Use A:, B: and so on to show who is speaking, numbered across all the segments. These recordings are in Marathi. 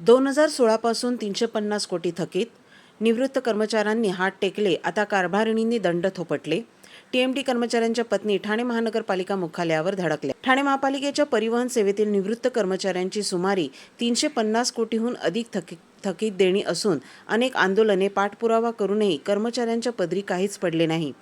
A: दोन हजार सोळापासून तीनशे पन्नास कोटी थकीत निवृत्त कर्मचाऱ्यांनी हात टेकले. आता कारभारिणींनी दंड थोपटले. टीएमटी कर्मचाऱ्यांच्या पत्नी ठाणे महानगरपालिका मुख्यालयावर धडकल्या. ठाणे महापालिकेच्या परिवहन सेवेतील निवृत्त कर्मचाऱ्यांची सुमारे तीनशे पन्नास कोटीहून अधिक थकी थकीत देणी असून अनेक आंदोलने पाठपुरावा करूनही कर्मचाऱ्यांच्या पदरी काहीच पडले नाही.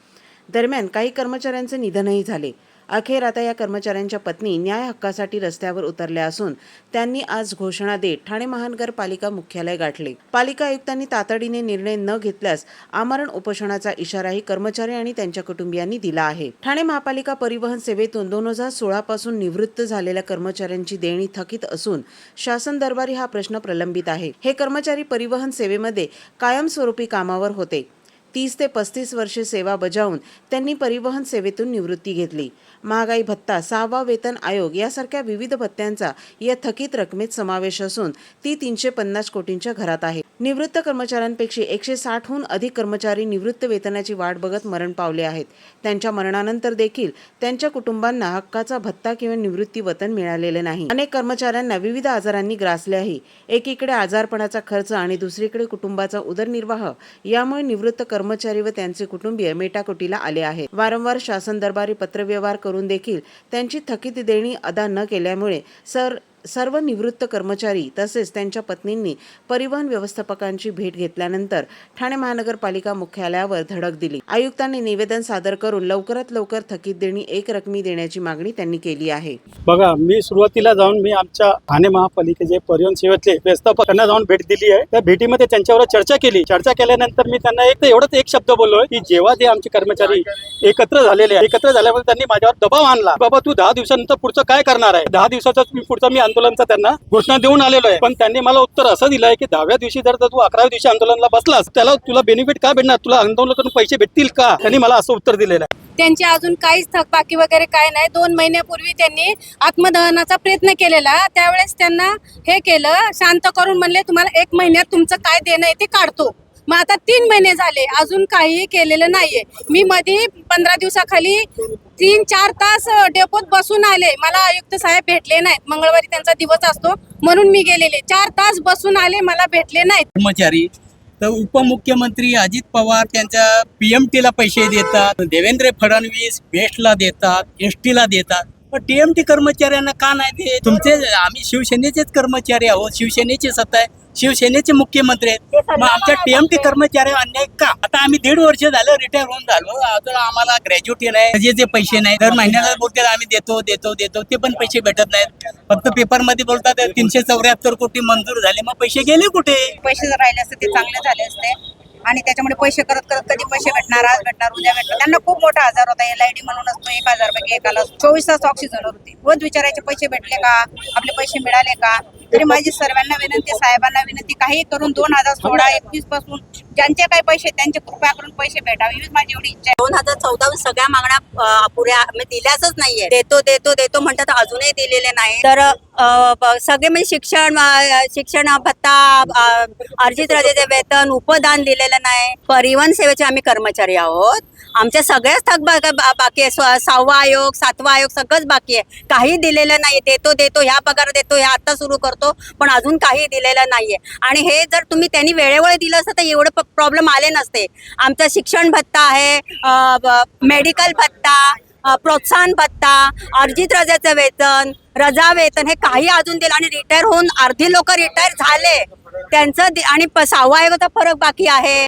A: दरम्यान काही कर्मचाऱ्यांचे निधनही झाले. अखेर आता या कर्मचाऱ्यांच्या पत्नी न्याय हक्कासाठी रस्त्यावर उतरल्या असून त्यांनी आज घोषणा देत ठाणे महानगरपालिका मुख्यालय गाठले. पालिका आयुक्तांनी तातडीने निर्णय न घेतल्यास आमरण उपोषणाचा इशाराही कर्मचारी आणि त्यांच्या कुटुंबियांनी दिला आहे. ठाणे महापालिका परिवहन सेवेतून दोन हजार सोळा पासून निवृत्त झालेल्या कर्मचाऱ्यांची देणी थकीत असून शासन दरबारी हा प्रश्न प्रलंबित आहे. हे कर्मचारी परिवहन सेवेमध्ये कायमस्वरूपी कामावर होते. तीस ते पस्तीस वर्षे सेवा बजावून त्यांनी परिवहन सेवेतून निवृत्ती घेतली. महागाई भत्ता सहावा वेतन आयोग यासारख्या विविध भत्त्यांचा या थकीत रकमेत समावेश असून ती तीनशे पन्नास कोटींच्या घरात आहे. निवृत्त कर्मचाऱ्यांपेक्षा एकशे साठहून अधिक कर्मचारी निवृत्त वेतनाची वाट बघत मरण पावले आहेत. त्यांच्या मरणानंतर देखील त्यांच्या कुटुंबांना हक्काचा भत्ता किंवा निवृत्ती वतन मिळालेले नाही. अनेक कर्मचाऱ्यांना विविध आजारांनी ग्रासले आहे. एकीकडे आजारपणाचा खर्च आणि दुसरीकडे कुटुंबाचा उदरनिर्वाह यामुळे निवृत्त कर्मचारी व त्यांचे कुटुंबीय मेटाकुटीला आले आहेत वारंवार शासन दरबारी पत्रव्यवहार करून देखील त्यांची थकीत देणी अदा न केल्यामुळे सर सर्व निवृत्त कर्मचारी तसेच त्यांच्या पत्नींनी परिवहन व्यवस्थापकांची भेट घेतल्यानंतर ठाणे महानगरपालिका मुख्यालयावर धडक दिली. आयुक्तांनी निवेदन सादर करून लवकरात लवकर थकीत देणी एक रकमी देण्याची मागणी त्यांनी केली आहे.
B: बघा मी सुरुवातीला जाऊन मी आमच्या ठाणे महापालिकेचे परिवहन सेवेतले व्यवस्थापकांना जाऊन भेट दिली आहे. त्या भेटीमध्ये त्यांच्यावर चर्चा केली. चर्चा केल्यानंतर मी त्यांना एक एवढंच एक शब्द बोललोय की जेव्हा ते आमचे कर्मचारी एकत्र झालेले आहे एकत्र झाल्यामुळे त्यांनी माझ्यावर दबाव आणला. बाबा तू दहा दिवसानंतर पुढचं काय करणार आहे? दहा दिवसाचा पुढचा मी आंदोलनचा त्यांना घोषणा देऊन आलेलो आहे. पण त्यांनी मला उत्तर असं दिलं आहे की दहाव्या दिवशी जर तू अकराव्या दिवशी आंदोलनाला बसलास त्याला तुला बेनिफिट का भेटणार? तुला आंदोलन करून पैसे भेटतील का? त्यांनी मला असं उत्तर दिलेलं आहे.
C: त्यांची अजून काहीच थकबाकी वगैरे काय नाही. दोन महिन्यापूर्वी त्यांनी आत्मदहनाचा प्रयत्न केलेला. त्यावेळेस त्यांना हे केलं शांत करून म्हणले तुम्हाला एक महिन्यात तुमचं काय देणं आहे ते काढतो. मग आता तीन महिने झाले अजून काही केलेलं नाहीये. मी मध्ये पंधरा दिवसाखाली तीन चार तास डेपोत बसून आले. मला आयुक्त साहेब भेटले नाहीत. मंगळवारी त्यांचा दिवस असतो म्हणून मी गेलेले. चार तास बसून आले मला भेटले नाहीत.
D: कर्मचारी तर उपमुख्यमंत्री अजित पवार त्यांच्या पीएमटीला पैसे देतात देवेंद्र फडणवीस बेस्टला देतात एस टीला देतात. पण टीएमटी कर्मचाऱ्यांना का नाही ते तुमचे आम्ही शिवसेनेचेच कर्मचारी आहोत शिवसेनेचेच सत्ता आहे. शिवसेनेचे मुख्यमंत्री आहेत. मग आमच्या टीएमटी कर्मचारी अन्याय का? आता आम्ही दीड वर्ष झालं रिटायर होऊन झालो. अजून आम्हाला ग्रॅज्युटी नाही. जे जे पैसे नाही दर महिन्याला बोलतात आम्ही देतो देतो देतो. ते पण पैसे भेटत नाहीत. फक्त पेपरमध्ये बोलतात तीनशे चौऱ्याहत्तर कोटी मंजूर झाले. मग पैसे गेले कुठे?
E: पैसे जर राहिले असते ते चांगले झाले असते. आणि त्याच्यामुळे पैसे करत करत कधी पैसे भेटणार आज भेटणार उद्या भेटणार. त्यांना खूप मोठा आजार होता. एल आय डी म्हणून असतो एक हजार पैकी एकाला चोवीस तास ऑक्सिजनवर होते. रोज विचारायचे पैसे भेटले का? आपले पैसे मिळाले का? तरी माझी सर्वांना विनंती साहेबांना विनंती काही करून दोन हजार सोळा एकवीसपासून ज्यांचे काही पैसे त्यांचे कृपया करून पैसे भेटावे. हीच माझी एवढी इच्छा आहे.
F: दोन हजार चौदा सगळ्या मागण्या अपुऱ्या पुऱ्या म्हणजे दिल्याच नाहीये. देतो देतो देतो म्हणतात अजूनही दिलेले नाही. तर सगळे म्हणजे शिक्षण शिक्षण भत्ता अर्जित रजेचे वेतन उपदान दिलेलं नाही. परिवहन सेवेचे आम्ही कर्मचारी आहोत. आमच्या सगळ्याच थक बाकी आहे. सहावा आयोग सातवा आयोग सगळंच बाकी आहे. काही दिलेलं नाही देतो देतो ह्या पगार देतो ह्या आता सुरू करतो पण अजून काही दिलेलं नाहीये. आणि हे जर तुम्ही त्यांनी वेळेवर दिलं असतं तर एवढं प्रॉब्लेम आले नसते. आमचा शिक्षण भत्ता आहे मेडिकल भत्ता प्रोत्साहन भत्ता अर्जित रजेचं वेतन रजा वेतन हे काही अजून दिलं आणि रिटायर होऊन अर्धी लोक रिटायर झाले. त्यांचं दि- आणि सहावा आयोगाचा फरक बाकी आहे.